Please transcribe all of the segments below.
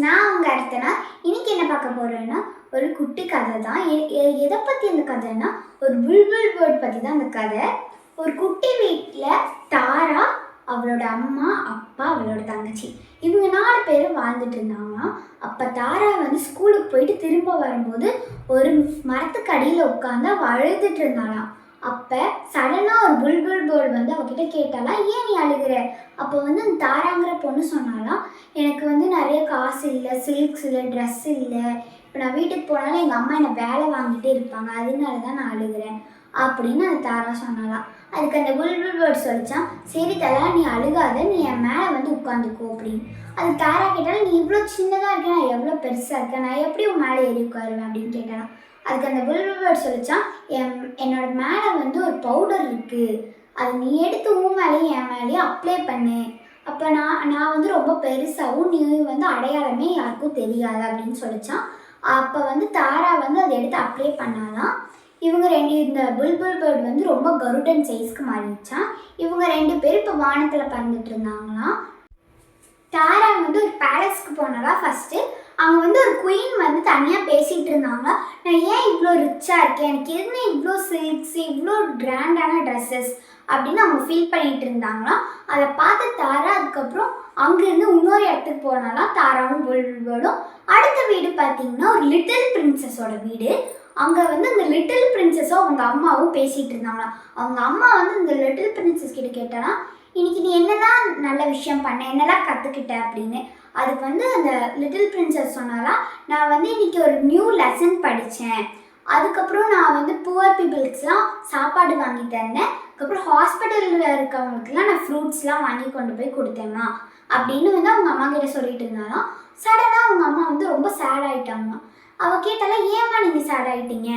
நான் உங்கள் அர்த்தனா இன்னைக்கு என்ன பார்க்க போகிறேன்னா ஒரு குட்டி கதை தான். எ- எதை பற்றி அந்த கதைன்னா ஒரு புல்புல் பேர்ட் பற்றி தான் அந்த கதை. ஒரு குட்டி வீட்டில் தாரா அவளோட அம்மா அப்பா அவளோட தங்கச்சி இவங்க நாலு பேரும் வாழ்ந்துட்டு இருந்தாங்களாம் அப்போ தாரா வந்து ஸ்கூலுக்கு போயிட்டு திரும்ப வரும்போது ஒரு மரத்துக்கு அடியில் உட்காந்து அவள் அழுதுட்டு இருந்தாளாம். அப்போ சடனாக ஒரு புல்புல் பேர்டு வந்து அவகிட்ட கேட்டாலாம் ஏன் நீ அழுகிற? அப்போ வந்து அந்த தாராங்கிற பொண்ணு சொன்னாலாம் எனக்கு வந்து நிறைய காசு இல்லை சில்க்ஸ் இல்லை ட்ரெஸ் இல்லை. இப்போ நான் வீட்டுக்கு போனாலும் எங்கள் அம்மா என்னை வேலை வாங்கிட்டே இருப்பாங்க. அதனால தான் நான் அழுகிறேன். அப்படின்னு அந்த தாரா சொன்னாலாம் அதுக்கு அந்த புல்புல் பேர்டு சொல்லிச்சான் சரி தலா நீ அழுகாத. நீ என் மேலே வந்து உட்காந்துக்கோ அப்படின்னு. அது தாரா கேட்டாலும் நீ இவ்வளோ சின்னதாக இருக்க நான் எவ்வளோ பெருசாக இருக்கேன் நான் எப்படி உன் மேலே ஏறி உட்காருவேன்? அப்படின்னு கேட்டாலாம் அதுக்கு அந்த புல்புல் சொல்லிச்சான் என் என்னோட மேலே வந்து ஒரு பவுடர் இருக்குது அதை நீ எடுத்து உன் மேலேயும் என் மேலேயும் அப்ளை பண்ணு. அப்போ நான் நான் வந்து ரொம்ப பெருசாகவும் நீ வந்து அடையாளமே யாருக்கும் தெரியாது அப்படின்னு சொல்லிச்சான். அப்போ வந்து தாரா வந்து அதை எடுத்து அப்ளை பண்ணாலாம் இவங்க ரெண்டு இந்த புல்புல் பேர்டு வந்து ரொம்ப கருடன் சைஸ்க்கு மாறிடுச்சான். இவங்க ரெண்டு பேரும் இப்போ வானத்தில் பறந்துட்டு இருந்தாங்களாம். தாரா வந்து ஒரு பேலஸ்க்கு போனாலா ஃபஸ்ட்டு அங்கே வந்து ஒரு குயின் வந்து தனியாக பேசிகிட்டு இருந்தாங்க நான் ஏன் இவ்வளோ ரிச்சாக இருக்கேன்? எனக்கு என்ன இவ்வளோ சில்க்ஸ் இவ்வளோ கிராண்டான ட்ரெஸ்ஸஸ் அப்படின்னு அவங்க ஃபீல் பண்ணிகிட்டு இருந்தாங்களாம் அதை பார்த்து தாரா அதுக்கப்புறம் அங்கேருந்து இன்னொரு இடத்துக்கு போனாலாம் தாராவும் புல்புலும் அடுத்த வீடு பார்த்தீங்கன்னா ஒரு லிட்டில் பிரின்சஸோட வீடு. அங்கே வந்து அந்த லிட்டில் பிரின்சஸும் அவங்க அம்மாவும் பேசிகிட்டு இருந்தாங்களாம் அவங்க அம்மா வந்து இந்த லிட்டில் பிரின்சஸ் கிட்ட கேட்டாலாம் இன்னைக்கு நீ என்னதான் நல்ல விஷயம் பண்ண என்னெல்லாம் கற்றுக்கிட்ட அப்படின்னு அதுக்கு வந்து அந்த லிட்டில் பிரின்சஸ் சொன்னாலாம் நான் வந்து இன்னைக்கு ஒரு நியூ லெசன் படித்தேன் அதுக்கப்புறம் நான் வந்து புவர் பீப்புள்ஸ்லாம் சாப்பாடு வாங்கி தந்தேன். அதுக்கப்புறம் ஹாஸ்பிட்டலில் இருக்கவங்களுக்குலாம் நான் ஃப்ரூட்ஸ்லாம் வாங்கி கொண்டு போய் கொடுத்தேம்மா அப்படின்னு வந்து அவங்க அம்மா கிட்ட சொல்லிட்டு இருந்தாலும் சடனாக அவங்க அம்மா வந்து ரொம்ப சேட் ஆயிட்டாங்க அவள் கேட்டாலாம் ஏம்மா நீங்கள் சேட் ஆகிட்டீங்க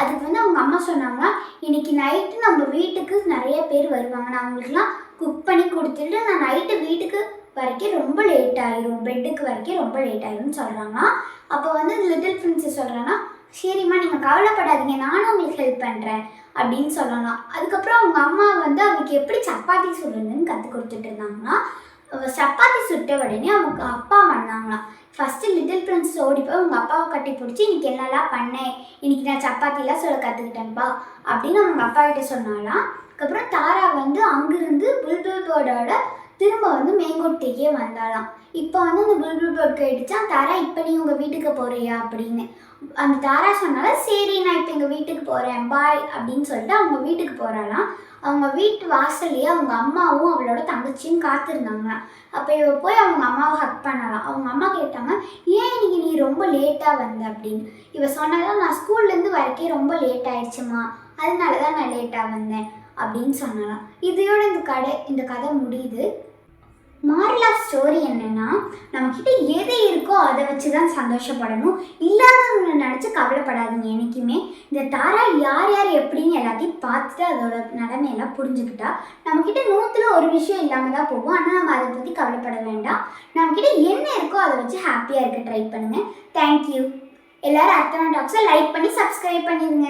அதுக்கு வந்து அவங்க அம்மா சொன்னாங்கன்னா இன்னைக்கு நைட்டு நம்ம வீட்டுக்கு நிறைய பேர் வருவாங்க. நான் அவங்களுக்குலாம் குக் பண்ணி கொடுத்துட்டு நான் நைட்டு வீட்டுக்கு வரைக்கும் ரொம்ப லேட் ஆயிரும். பெட்டுக்கு வரைக்கும் ரொம்ப லேட் ஆயிரும்னு சொல்கிறாங்க அப்போ வந்து லிட்டில் பிரின்சஸ் சொல்கிறாங்கன்னா சரிம்மா நீங்கள் கவலைப்படாதீங்க. நானும் உங்களுக்கு ஹெல்ப் பண்ணுறேன் அப்படின்னு சொல்லலாம் அதுக்கப்புறம் அவங்க அம்மா வந்து அவங்களுக்கு எப்படி சப்பாத்தி சுடுறதுன்னு கற்றுக் கொடுத்துட்டு இருந்தாங்கன்னா சப்பாத்தி சுட்ட உடனே அவங்க அப்பா வந்தாங்களாம். ஃபஸ்ட்டு லிட்டில் பிரின்ஸ் ஓடி போய் அவங்க அப்பாவை கட்டி பிடிச்சி இன்னைக்கு என்னெல்லாம் பண்ணேன்? இன்னைக்கு நான் சப்பாத்திலாம் சொல்ல கற்றுக்கிட்டேன்ப்பா அப்படின்னு அவங்க அப்பா கிட்ட சொன்னாலாம் அதுக்கப்புறம் தாரா வந்து அங்கிருந்து புல்புல் போர்டோட திரும்ப வந்து மேங்கோட்டைக்கே வந்தாலாம் இப்போ வந்து அந்த புல்புல் போர்ட் கேட்டுச்சா தாரா இப்போ நீ உங்கள் வீட்டுக்கு போகிறியா அப்படின்னு. அந்த தாரா சொன்னால சரி நான் இப்போ எங்கள் வீட்டுக்கு போகிறேன் பாய் அப்படின்னு சொல்லிட்டு அவங்க வீட்டுக்கு போகிறாளாம் அவங்க வீட்டு வாசல்லையே அவங்க அம்மாவும் அவளோட தங்கச்சியும் காத்திருந்தாங்களாம் அப்போ இவ போய் அவங்க அம்மாவை ஹக் பண்ணலாம் அவங்க அம்மா கேட்டாங்க ஏன் இன்னைக்கு நீ ரொம்ப லேட்டாக வந்த? அப்படின்னு. இவ சொன்னதான் நான் ஸ்கூல்லேருந்து வரைக்கே ரொம்ப லேட் ஆயிடுச்சுமா. அதனால தான் நான் லேட்டாக வந்தேன். அப்படின்னு சொன்னலாம் இதையோட இந்த கதை இந்த கதை முடியுது. மாரல் ஆஃப் ஸ்டோரி என்னென்னா நம்மக்கிட்ட எது இருக்கோ அதை வச்சு தான் சந்தோஷப்படணும். இல்லாதவங்களை நினச்சி கவலைப்படாதீங்க என்றைக்குமே இந்த தாரா யார் யார் எப்படின்னு எல்லாத்தையும் பார்த்துட்டு அதோட நிலைமையெல்லாம் புரிஞ்சுக்கிட்டா நம்மக்கிட்ட நூற்றில் ஒரு விஷயம் இல்லாமல் தான் போகும். ஆனால் நம்ம அதை பற்றி கவலைப்பட வேண்டாம். நம்மக்கிட்ட என்ன இருக்கோ அதை வச்சு ஹாப்பியாக இருக்க ட்ரை பண்ணுங்கள் தேங்க்யூ எல்லாரும் அர்த்தனா டாக்ஸை லைக் பண்ணி சப்ஸ்கிரைப் பண்ணிடுங்க.